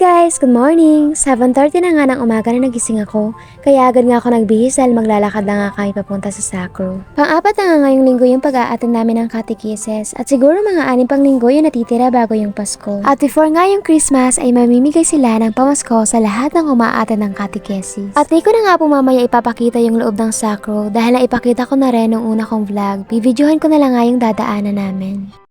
guys! Good morning! 7.30 na nga ng umaga na nagising ako, kaya agad nga ako nagbihis dahil maglalakad na nga kami papunta sa Sacro. Pang-apat na nga ngayong linggo yung pag-aatin namin ng catechesis at siguro mga anim pang linggo yung natitira bago yung Pasko. At before nga yung Christmas ay mamimigay sila ng pamasko sa lahat ng umaatin ng catechesis. At di ko na nga po mamaya ipapakita yung loob ng Sacro dahil naipakita ko na rin nung una kong vlog. Bibidyohan ko na lang nga yung dadaanan namin.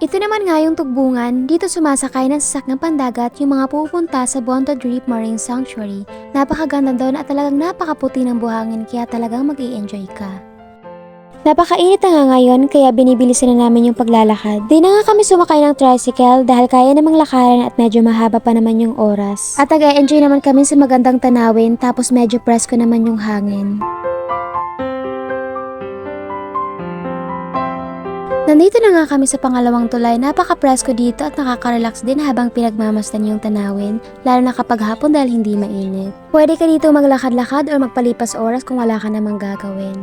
Ito naman nga yung tugbungan, dito sumasakay ng sasakyan pandagat yung mga pupunta sa Bonto Drip Marine Sanctuary. Napakaganda doon at talagang napakaputi ng buhangin kaya talagang mag enjoy ka. Napakainit na nga ngayon kaya binibilisan na namin yung paglalakad. Di na nga kami sumakay ng tricycle dahil kaya namang lakaran at medyo mahaba pa naman yung oras. At nag-enjoy naman kami sa magandang tanawin tapos medyo presko naman yung hangin. Nandito na nga kami sa pangalawang tulay, napaka-presko dito at nakaka-relax din habang pinagmamasdan yung tanawin, lalo na kapag hapon dahil hindi mainit. Pwede ka dito maglakad-lakad o magpalipas oras kung wala ka namang gagawin.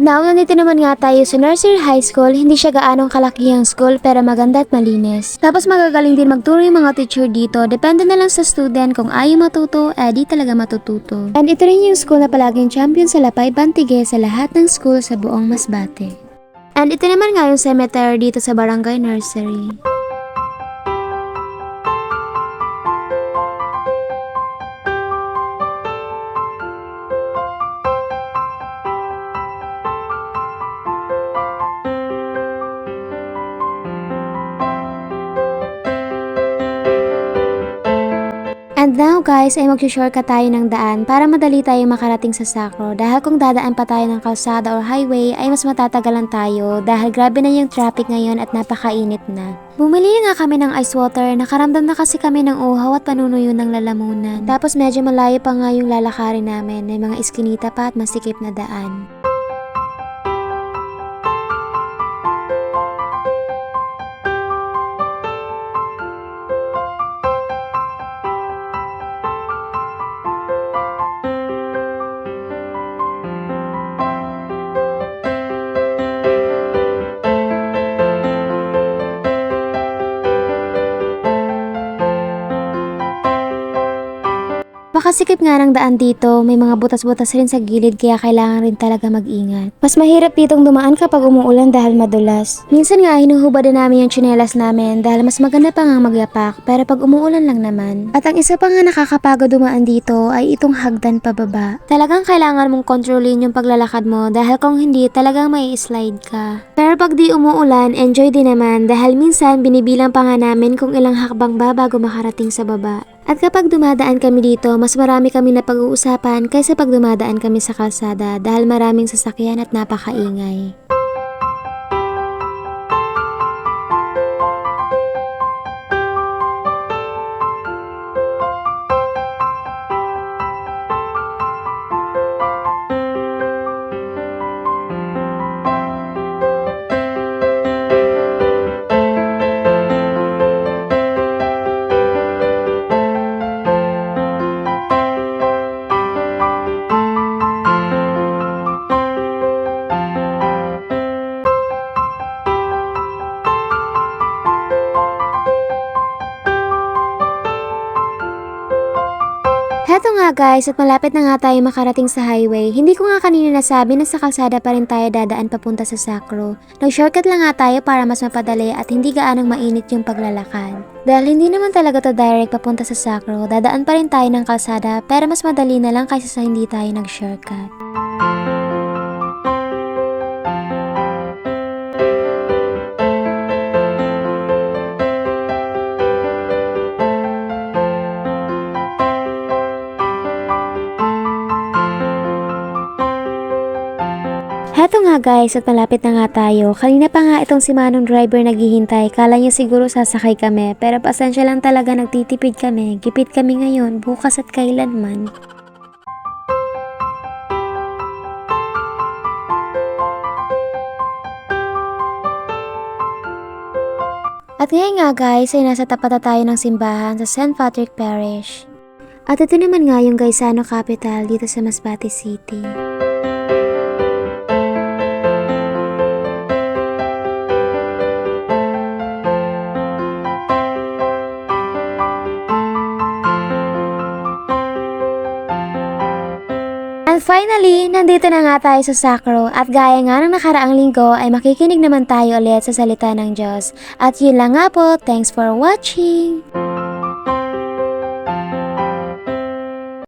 And now, nandito naman nga tayo sa Nursery High School. Hindi siya gaanong kalakihang school pero maganda at malinis. Tapos magagaling din magturo yung mga teacher dito. Depende na lang sa student kung ayaw matuto, eh di talaga matututo. And ito rin yung school na palaging champion sa Lapay Bantige sa lahat ng school sa buong Masbate. And ito naman nga yung cemetery dito sa Barangay Nursery. And now guys ay mag-shortcut tayo ng daan para madali tayo makarating sa Sacro dahil kung dadaan pa tayo ng kalsada or highway ay mas matatagalan tayo dahil grabe na yung traffic ngayon at napakainit na. Bumili nga kami ng ice water, nakaramdam na kasi kami ng uhaw at panunuyo ng lalamunan. Tapos medyo malayo pa nga yung lalakarin namin, may mga iskinita pa at masikip na daan. Makasikip nga ng daan dito, may mga butas-butas rin sa gilid kaya kailangan rin talaga mag-ingat. Mas mahirap ditong dumaan kapag umuulan dahil madulas. Minsan nga hinuhubad din namin yung tsinelas namin dahil mas maganda pa nga magyapak pero pag umuulan lang naman. At ang isa pa nga nakakapagod dumaan dito ay itong hagdan pababa. Talagang kailangan mong kontrolin yung paglalakad mo dahil kung hindi talagang may slide ka. Pero pag di umuulan, enjoy din naman dahil minsan binibilang pa nga namin kung ilang hakbang ba bago makarating sa baba. At kapag dumadaan kami dito, mas marami kami na pag-uusapan kaysa pag dumadaan kami sa kalsada dahil maraming sasakyan at napakaingay. Guys, at malapit na nga tayo makarating sa highway. Hindi ko nga kanina nasabi na sa kalsada pa rin tayo dadaan papunta sa Sacro. Nag-shortcut lang nga tayo para mas mapadali at hindi gaanong mainit yung paglalakad. Dahil hindi naman talaga to direct papunta sa Sacro, dadaan pa rin tayo ng kalsada pero mas madali na lang kaysa sa hindi tayo nag-shortcut. Nga guys at malapit na nga tayo. Kanina pa nga itong si Manong driver naghihintay. Kala niya siguro sasakay kami. Pero pasensya lang talaga nagtitipid kami. Gipit kami ngayon, bukas at kailanman. At ngayon nga guys ay nasa tapat na tayo ng simbahan sa St. Patrick Parish. At ito naman nga yung Gaisano Capital dito sa Masbate City. And finally, nandito na nga tayo sa Sacro at gaya nga ng nakaraang linggo ay makikinig naman tayo ulit sa salita ng Diyos. At yun lang nga po, thanks for watching!